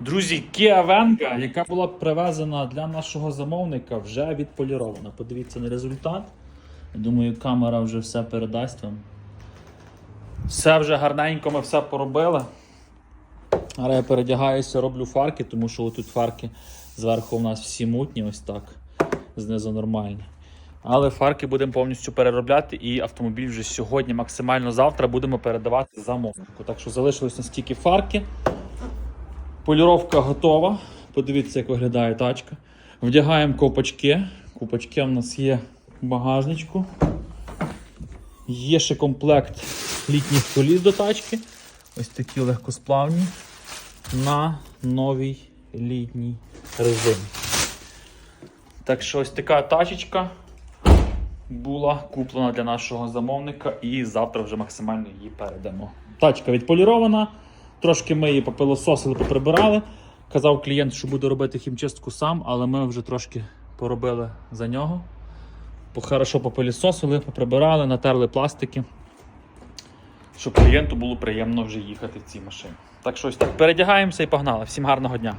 Друзі, Kia Venga, яка була привезена для нашого замовника, вже відполірована. Подивіться на результат. Думаю, камера вже все передасть вам. Все вже гарненько, ми все поробили. Але я передягаюся, роблю фарки, тому що тут фарки зверху у нас всі мутні, ось так. Знизу нормальні. Але фарки будемо повністю переробляти, і автомобіль вже сьогодні, максимально завтра, будемо передавати замовнику. Так що залишилось настільки фарки. Поліровка готова. Подивіться, як виглядає тачка. Вдягаємо ковпачки. Ковпачки у нас є в багажничку. Є ще комплект літніх коліс до тачки. Ось такі легкосплавні на новій літній резині. Так що ось така тачечка була куплена для нашого замовника, і завтра вже максимально її передамо. Тачка відполірована, трошки ми її попилососили, поприбирали. Казав клієнт, що буде робити хімчистку сам, але ми вже трошки поробили за нього. Хорошо попилісосили, поприбирали, натерли пластики, щоб клієнту було приємно вже їхати в цій машині. Так що ось так передягаємося і погнали. Всім гарного дня!